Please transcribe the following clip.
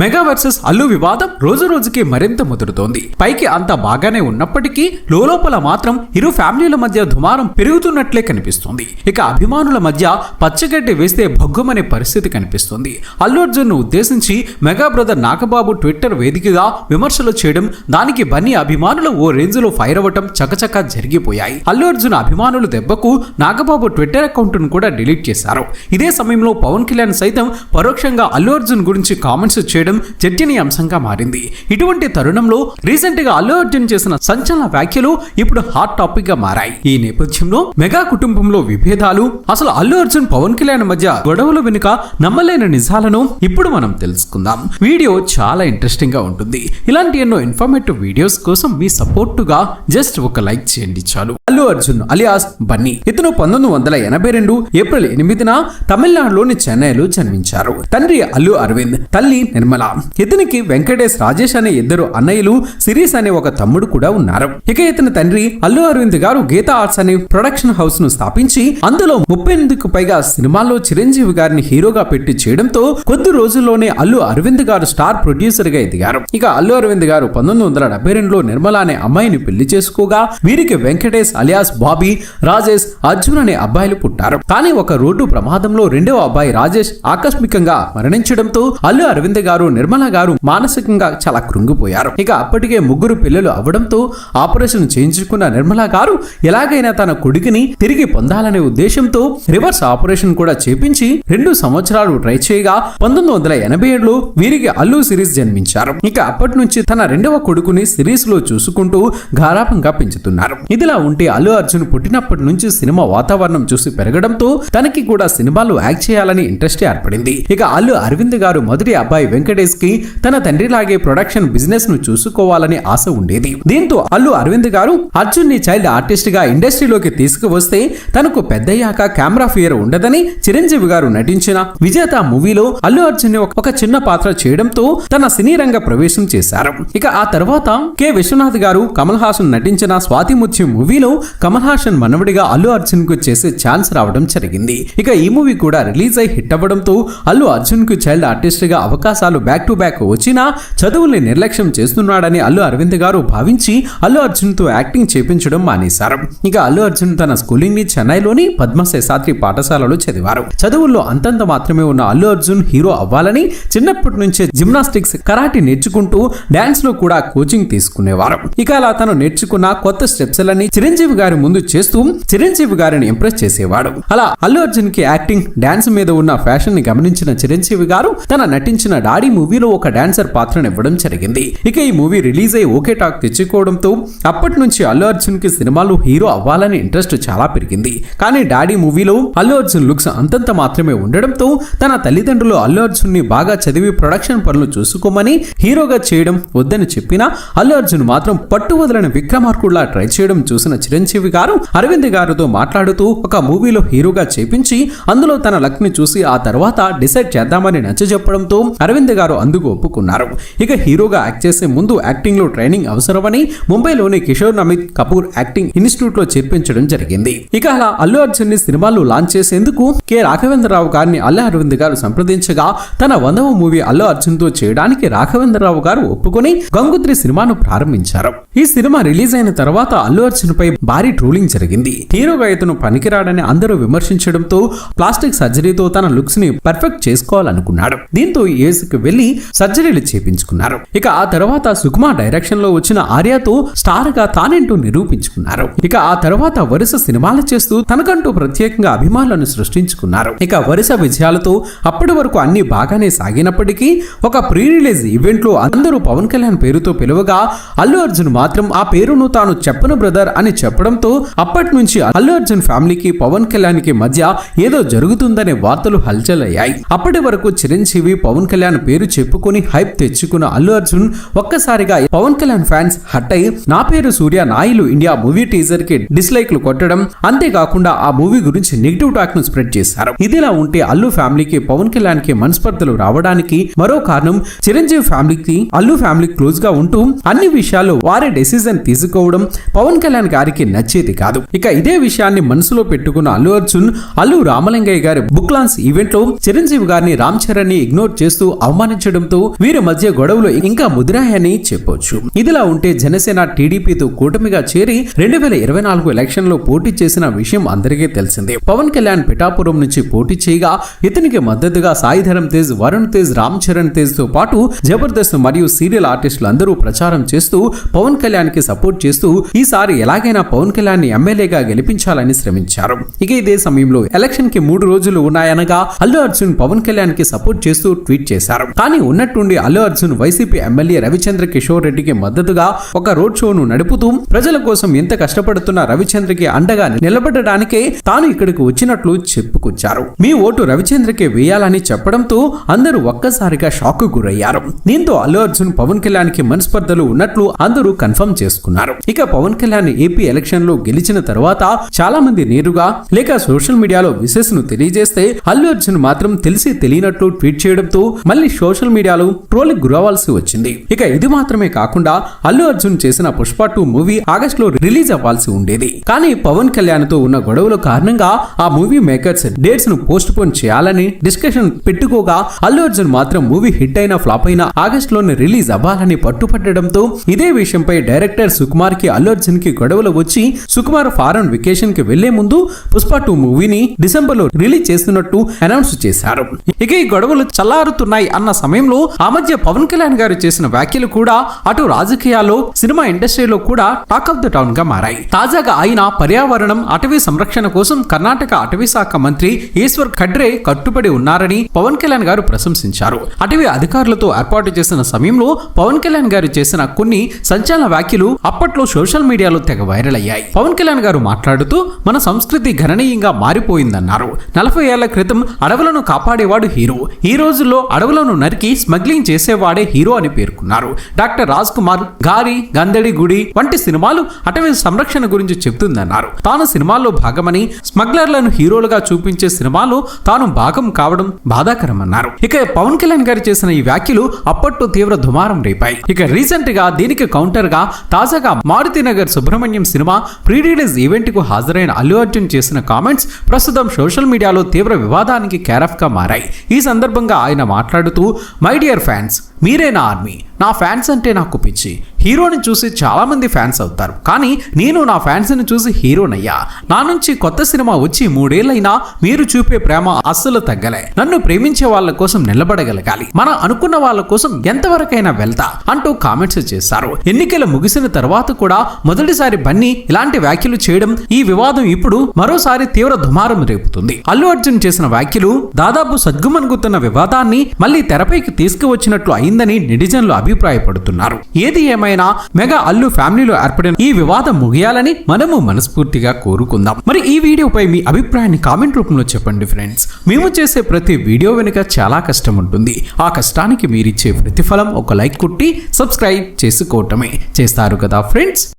Mega versus Allu వివాదం రోజు రోజుకి మరింత ముదురుతోంది. పైకి అంత బాగానే ఉన్నప్పటికీ లోపల మాత్రం ఇరు ఫ్యామిలీల మధ్య దుమారం పెరుగుతున్నట్లే కనిపిస్తుంది. ఇక అభిమానుల మధ్య పచ్చగడ్డి వేస్తే భగ్గుమనే పరిస్థితి కనిపిస్తుంది. అల్లు అర్జున్ను ఉద్దేశించి మెగా బ్రదర్ నాగబాబు ట్విట్టర్ వేదికగా విమర్శలు చేయడం దానికి బన్నీ అభిమానులు ఓ రేంజ్లో ఫైర్ అవ్వటం చకచకా జరిగిపోయాయి. అల్లు అర్జున్ అభిమానుల దెబ్బకు నాగబాబు ట్విట్టర్ అకౌంట్ను కూడా డిలీట్ చేశారు. ఇదే సమయంలో పవన్ కళ్యాణ్ సైతం పరోక్షంగా అల్లు అర్జున్ గురించి కామెంట్స్ చేయడం చర్చనీయాంశంగా మారింది. ఇటువంటి తరుణంలో రీసెంట్గా అల్లు అర్జున్ చేసిన సంచలన వ్యాఖ్యలు ఇప్పుడు హాట్ టాపిక్గా మారాయి. ఈ నేపథ్యంలో మెగా కుటుంబంలో విభేదాలు అసలు అల్లు అర్జున్ పవన్ కళ్యాణ్ మధ్య గొడవల వెనుక నమ్మలేని నిజాలను ఇప్పుడు మనం తెలుసుకుందాం. వీడియో చాలా ఇంట్రెస్టింగ్గా ఉంటుంది. ఇలాంటి ఎన్నో ఇన్ఫర్మేటివ్ వీడియోస్ కోసం మీ సపోర్టుగా జస్ట్ ఒక లైక్ చేయండి చాలు. అల్లు అర్జున్ అలియాస్ బన్నీ. ఇతను పంతొమ్మిది వందల ఎనభై రెండు ఏప్రిల్ ఎనిమిదిన తమిళనాడులోని చెన్నైలో జన్మించారు. తండ్రి అల్లు అరవింద్ తల్లి నిర్మల. ఇతనికి వెంకటేష్ రాజేష్ అనే ఇద్దరు అన్నయ్యలు సిరీస్ అనే ఒక తమ్ముడు కూడా ఉన్నారు. ఇక ఇతని తండ్రి అల్లు అరవింద్ గారు గీతా ఆర్ట్స్ అనే ప్రొడక్షన్ హౌస్ను స్థాపించి అందులో ముప్పై ఎనిమిదికి పైగా సినిమాల్లో చిరంజీవి గారిని హీరోగా పెట్టి చేయడంతో కొద్ది రోజుల్లోనే అల్లు అరవింద్ గారు స్టార్ ప్రొడ్యూసర్గా ఎదిగారు. ఇక అల్లు అరవింద్ గారు పంతొమ్మిది వందల డెబ్బై రెండులో నిర్మల అనే అమ్మాయిని పెళ్ళి చేసుకోగా వీరికి వెంకటేష్ అలియాస్ బాబీ రాజేష్ అర్జున్ అనే అబ్బాయిలు పుట్టారు. కానీ ఒక రోడ్డు ప్రమాదంలో రెండవ అబ్బాయి రాజేష్ ఆకస్మికంగా మరణించడంతో అల్లు అరవింద్ గారు నిర్మల గారు మానసికంగా చాలా కృంగిపోయారు. ఇక అప్పటికే ముగ్గురు పిల్లలు అవడంతో ఆపరేషన్ చేయించుకున్న నిర్మల గారు ఎలాగైనా తన కొడుకుని తిరిగి పొందాలనే ఉద్దేశంతో రివర్స్ ఆపరేషన్ కూడా చేపించి రెండు సంవత్సరాలు ట్రై చేయగా పంతొమ్మిది వందల ఎనభై ఏడులో వీరికి అల్లు సిరీస్ జన్మించారు. ఇక అప్పటి నుంచి తన రెండవ కొడుకుని సిరీస్లో చూసుకుంటూ గారాపంగా పెంచుతున్నారు. ఇదిలా ఉంటే అల్లు అర్జున్ పుట్టినప్పటి నుంచి సినిమా వాతావరణం చూసి పెరగడంతో తనకి కూడా సినిమాలు యాక్ట్ చేయాలని ఇంట్రెస్ట్ ఏర్పడింది. ఇక అల్లు అరవింద్ గారు మొదటి అబ్బాయి వెంకట కి తన తండ్రిలాగే ప్రొడక్షన్ బిజినెస్ను చూసుకోవాలని ఆశ ఉండేది. దీంతో అల్లు అరవింద్ గారు అర్జున్ని చైల్డ్ ఆర్టిస్ట్గా ఇండస్ట్రీలోకి తీసుకువస్తే తనకు పెద్దయ్యాక కెమెరా ఫియర్ ఉండదని చిరంజీవి గారు నటించిన విజేత మూవీలో అల్లు అర్జున్ని ఒక చిన్న పాత్ర చేయడంతో తన సినీ రంగ ప్రవేశం చేశారు. ఇక ఆ తర్వాత కె. విశ్వనాథ్ గారు కమల్ హాసన్ నటించిన స్వాతి ముత్యం మూవీలో కమల్ హాసన్ మనవడిగా అల్లు అర్జున్కు చేసే ఛాన్స్ రావడం జరిగింది. ఇక ఈ మూవీ కూడా రిలీజ్ అయి హిట్ అవ్వడంతో అల్లు అర్జున్కు చైల్డ్ ఆర్టిస్ట్గా అవకాశాలు బ్యాక్ టు బ్యాక్ వచ్చినా చదువుల్ని నిర్లక్ష్యం చేస్తున్నాడని అల్లు అరవింద్ గారు భావించి అల్లు అర్జున్తో యాక్టింగ్ చేపించడం మానేశారు. ఇక అల్లు అర్జున్ తన స్కూలింగ్ని చెన్నైలోని పద్మశేషాద్రి పాఠశాలలో చదివారు. చదువుల్లో అంతంత మాత్రమే ఉన్న అల్లు అర్జున్ హీరో అవ్వాలని చిన్నప్పటి నుంచే జిమ్నాస్టిక్స్ కరాటే నేర్చుకుంటూ డాన్స్లో కూడా కోచింగ్ తీసుకునేవారు. ఇక అలా తను నేర్చుకున్న కొత్త స్టెప్స్ లని చిరంజీవి గారి ముందు చేస్తూ చిరంజీవి గారిని ఇంప్రెస్ చేసేవాడు. అలా అల్లు అర్జున్కి యాక్టింగ్ డాన్స్ మీద ఉన్న ఫ్యాషన్ని గమనించిన చిరంజీవి గారు తన నటించిన డాడీ మూవీలో ఒక డాన్సర్ పాత్రను ఇవ్వడం జరిగింది. ఇక ఈ మూవీ రిలీజ్ అయ్యి ఓకే టాక్ తెచ్చుకోవడంతో అప్పటి నుంచి అల్లు అర్జున్కి సినిమాలో హీరో అవ్వాలని ఇంట్రెస్ట్ చాలా పెరిగింది. కానీ డాడీ మూవీలో అల్లు అర్జున్ లుక్స్ అంతంత మాత్రమే ఉండడంతో తన తల్లిదండ్రులు అల్లు అర్జున్ని బాగా చదివి ప్రొడక్షన్ పనులు చూసుకోమని హీరోగా చేయడం వద్దని చెప్పినా అల్లు అర్జున్ మాత్రం పట్టు వదలని విక్రమార్కుడులా ట్రై చేయడం చూసిన చిరంజీవి గారు అరవింద్ గారితో మాట్లాడుతూ ఒక మూవీలో హీరోగా చేపించి అందులో తన లక్ని చూసి ఆ తర్వాత డిసైడ్ చేద్దామని నచ్చజెప్పడంతో అరవింద్ గారు అందుకు ఒప్పుకున్నారు. ఇక హీరోగా యాక్ట్ చేసే ముందు యాక్టింగ్లో ట్రైనింగ్ అవసరమని ముంబైలోని కిషోర్ నమిత్ కపూర్ యాక్టింగ్ ఇన్స్టిట్యూట్లో చేర్పించడం జరిగింది. ఇక అలా అల్లు అర్జున్ని సినిమాలు లాంచ్ చేసేందుకు కె. రాఘవేంద్రరావు గారిని అల్లు అరవింద్ గారు సంప్రదించగా తన వందవ మూవీ అల్లు అర్జున్తో చేయడానికి రాఘవేంద్రరావు గారు ఒప్పుకొని గంగుత్రి సినిమాను ప్రారంభించారు. ఈ సినిమా రిలీజ్ అయిన తర్వాత అల్లు అర్జున్ పై భారీ ట్రోలింగ్ జరిగింది. హీరోగా ఇతను పనికిరాడని అందరూ విమర్శించడంతో ప్లాస్టిక్ సర్జరీతో తన లుక్స్ని పర్ఫెక్ట్ చేసుకోవాలనుకున్నాడు. దీంతో యుఎస్ వెళ్ళి సర్జరీలు చేపించుకున్నారు. ఇక ఆ తర్వాత సుకుమార్ డైరెక్షన్లో వచ్చిన ఆర్యతో స్టార్గా తానేంటూ నిరూపించుకున్నారు. ఇక ఆ తర్వాత వరుస సినిమాలు చేస్తూ తనకంటూ ప్రత్యేకంగా అభిమానులను సృష్టించుకున్నారు. ఇక వరుస విజయాలతో అప్పటి వరకు అన్ని బాగానే సాగినప్పటికీ ఒక ప్రీ రిలీజ్ ఈవెంట్లో అందరూ పవన్ కళ్యాణ్ పేరుతో పిలువగా అల్లు అర్జున్ మాత్రం ఆ పేరును తాను చెప్పను బ్రదర్ అని చెప్పడంతో అప్పటి నుంచి అల్లు అర్జున్ ఫ్యామిలీకి పవన్ కళ్యాణ్కి మధ్య ఏదో జరుగుతుందనే వార్తలు హల్చల్ అయ్యాయి. అప్పటి వరకు చిరంజీవి పవన్ కళ్యాణ్ పేరు చెప్పుకొని హైప్ తెచ్చుకున్న అల్లు అర్జున్ ఒక్కసారిగా పవన్ కళ్యాణ్ ఫ్యాన్స్ హట్ అయి నా పేరు సూర్య నాయిలు ఇండియా మూవీ టీజర్కి డిస్లైక్లు కొట్టడం అంతేకాకుండా ఆ మూవీ గురించి నెగిటివ్ టాక్ను స్ప్రెడ్ చేశారు. ఇదిలా ఉంటే అల్లు ఫ్యామిలీకి పవన్ కళ్యాణ్కి మనస్పర్ధలు రావడానికి మరో కారణం చిరంజీవి ఫ్యామిలీకి అల్లు ఫ్యామిలీ క్లోజ్గా ఉంటూ అన్ని విషయాలు వారే డెసిజన్ తీసుకోవడం పవన్ కళ్యాణ్ గారికి నచ్చేది కాదు. ఇక ఇదే విషయాన్ని మనసులో పెట్టుకున్న అల్లు అర్జున్ అల్లు రామలింగయ్య గారి బుక్ లాన్స్ ఈవెంట్లో చిరంజీవి గారిని రామ్ చరణ్ని ఇగ్నోర్ చేస్తూ అవమాన అవమానించడంతో వీరి మధ్య గొడవలు ఇంకా ముదిరాయని చెప్పొచ్చు. ఇదిలా ఉంటే జనసేన టీడీపీతో కూటమిగా చేరి రెండు వేల ఇరవై నాలుగు ఎలక్షన్లో పోటీ చేసిన విషయం అందరికీ తెలిసిందే. పవన్ కళ్యాణ్ పిఠాపురం నుంచి పోటీ చేయగా ఇతనికి మద్దతుగా సాయిధరం తేజ్ వరుణ్ తేజ్ రామ్ చరణ్ తేజ్తో పాటు జబర్దస్త్ మరియు సీరియల్ ఆర్టిస్టులు అందరూ ప్రచారం చేస్తూ పవన్ కళ్యాణ్కి సపోర్ట్ చేస్తూ ఈసారి ఎలాగైనా పవన్ కళ్యాణ్ని ఎమ్మెల్యేగా గెలిపించాలని శ్రమించారు. ఇక ఇదే సమయంలో ఎలక్షన్కి మూడు రోజులు ఉన్నాయనగా అల్లు అర్జున్ పవన్ కళ్యాణ్కి సపోర్ట్ చేస్తూ ట్వీట్ చేశారు. కానీ ఉన్నట్టుండి అల్లు అర్జున్ వైసీపీ ఎమ్మెల్యే రవిచంద్ర కిషోర్ రెడ్డికి మద్దతుగా ఒక రోడ్ షోను నడుపుతూ ప్రజల కోసం ఎంత కష్టపడుతున్న రవిచంద్రకి అండగా నిలబడడానికే తాను ఇక్కడికి వచ్చినట్లు చెప్పుకొచ్చారు. మీ ఓటు రవిచంద్రకే వేయాలని చెప్పడంతో అందరూ ఒక్కసారిగా షాక్ గురయ్యారు. దీంతో అల్లు అర్జున్ పవన్ కళ్యాణ్కి మనస్పర్ధలు ఉన్నట్లు అందరూ కన్ఫర్మ్ చేసుకున్నారు. ఇక పవన్ కళ్యాణ్ ఏపీ ఎలక్షన్లో గెలిచిన తర్వాత చాలా మంది నేరుగా లేక సోషల్ మీడియాలో విశేషను తెలియజేస్తే అల్లు అర్జున్ మాత్రం తెలిసి తెలియనట్లు ట్వీట్ చేయడంతో మళ్ళీ సోషల్ మీడియాలో ట్రోల్ గురవాల్సి వచ్చింది. ఇక ఇది మాత్రమే కాకుండా అల్లు అర్జున్ చేసిన పుష్ప టూ మూవీ ఆగస్ట్లో రిలీజ్ అవ్వాల్సి ఉండేది. కానీ పవన్ కళ్యాణ్తో ఉన్న గొడవల కారణంగా ఆ మూవీ మేకర్స్ డేట్స్ను పోస్ట్ పోన్ చేయాలని డిస్కషన్ పెట్టుకోగా అల్లు అర్జున్ మాత్రం మూవీ హిట్ అయిన ఫ్లాప్ అయిన ఆగస్ట్లోనే రిలీజ్ అవ్వాలని పట్టుపట్టడంతో ఇదే విషయంపై డైరెక్టర్ సుకుమార్కి అల్లు అర్జున్కి గొడవలు వచ్చి సుకుమార్ ఫారెన్ వెకేషన్కి వెళ్ళే ముందు పుష్ప టూ మూవీని డిసెంబర్లో రిలీజ్ చేస్తున్నట్టు అనౌన్స్ చేశారు. ఇక ఈ గొడవలు చల్లారుతున్నాయి అన్న సమయంలో ఆ మధ్య పవన్ కళ్యాణ్ గారు చేసిన వ్యాఖ్యలు కూడా అటు రాజకీయాల్లో సినిమా ఇండస్ట్రీలో కూడా టాక్ ఆఫ్ ద టౌన్గా మారాయి. తాజాగా ఆయన పర్యావరణం అటవీ సంరక్షణ కోసం కర్ణాటక అటవీ శాఖ మంత్రి ఈశ్వర్ ఖడ్రే కట్టుబడి ఉన్నారని పవన్ కళ్యాణ్ గారు ప్రశంసించారు. అటవీ అధికారులతో ఏర్పాటు చేసిన సమయంలో పవన్ కళ్యాణ్ గారు చేసిన కొన్ని సంచలన వ్యాఖ్యలు అప్పట్లో సోషల్ మీడియాలో తెగ వైరల్ అయ్యాయి. పవన్ కళ్యాణ్ గారు మాట్లాడుతూ మన సంస్కృతి గణనీయంగా మారిపోయిందన్నారు. నలభై ఏళ్ళ క్రితం అడవులను కాపాడేవాడు హీరో. ఈ రోజుల్లో అడవులను నరికి స్మగ్లింగ్ చేసేవాడే హీరో అని పేర్కొన్నారు. డాక్టర్ రాజ్ కుమార్ గారి గందడి గుడి వంటి సినిమాలు అటవీ సంరక్షణ గురించి చెప్తుందన్నారు. తాను సినిమాల్లో భాగమని స్మగ్లర్లను హీరోలుగా చూపించే సినిమాలో తాను భాగం కావడం బాధాకరమన్నారు. ఇక పవన్ కళ్యాణ్ గారు చేసిన ఈ వ్యాఖ్యలు అప్పట్లో తీవ్ర దుమారం రేపాయి. ఇక రీసెంట్గా దీనికి కౌంటర్గా తాజాగా Maruthi Nagar Subrahmanyam cinema pre release ఈవెంట్కు హాజరైన అల్లు అర్జున్ చేసిన కామెంట్స్ ప్రస్తుతం సోషల్ మీడియాలో తీవ్ర వివాదానికి కేరఫ్గా మారాయి. ఈ సందర్భంగా ఆయన మాట్లాడుతూ మై డియర్ ఫ్యాన్స్ మీరే నా ఆర్మీ? నా ఫ్యాన్స్ అంటే నాకు పిచ్చి. హీరోని చూసి చాలా మంది ఫ్యాన్స్ అవుతారు. కానీ నేను నా ఫ్యాన్స్ని చూసి హీరోనయ్యా. నా నుంచి కొత్త సినిమా వచ్చి మూడేళ్ళైనా మీరు చూపే ప్రేమ అస్సలు తగ్గలే. నన్ను ప్రేమించే వాళ్ళ కోసం నిలబడగలగాలి. మన అనుకున్న వాళ్ళ కోసం ఎంతవరకైనా వెళ్తా అంటూ కామెంట్స్ చేశారు. ఎన్నికలు ముగిసిన తర్వాత కూడా మొదటిసారి బన్నీ ఇలాంటి వ్యాఖ్యలు చేయడం ఈ వివాదం ఇప్పుడు మరోసారి తీవ్ర దుమారం రేపుతుంది. అల్లు అర్జున్ చేసిన వ్యాఖ్యలు దాదాపు సద్గుమనుగుతున్న వివాదాన్ని మళ్ళీ తెరపైకి తీసుకువచ్చినట్లు అయిందని నెటిజన్లు అభిప్రాయపడుతున్నారు. ఏది ఏమైనా మెగా అల్లు ఫ్యామిలీలో ఏర్పడిన ఈ వివాదం ముగియాలని మనము మనస్ఫూర్తిగా కోరుకుందాం. మరి ఈ వీడియోపై మీ అభిప్రాయాన్ని కామెంట్ రూపంలో చెప్పండి ఫ్రెండ్స్. మేము చేసే ప్రతి వీడియో వెనుక చాలా కష్టం ఉంటుంది. ఆ కష్టానికి మీరిచ్చే ప్రతిఫలం ఒక లైక్ కొట్టి సబ్స్క్రైబ్ చేసుకోవటమే చేస్తారు కదా ఫ్రెండ్స్?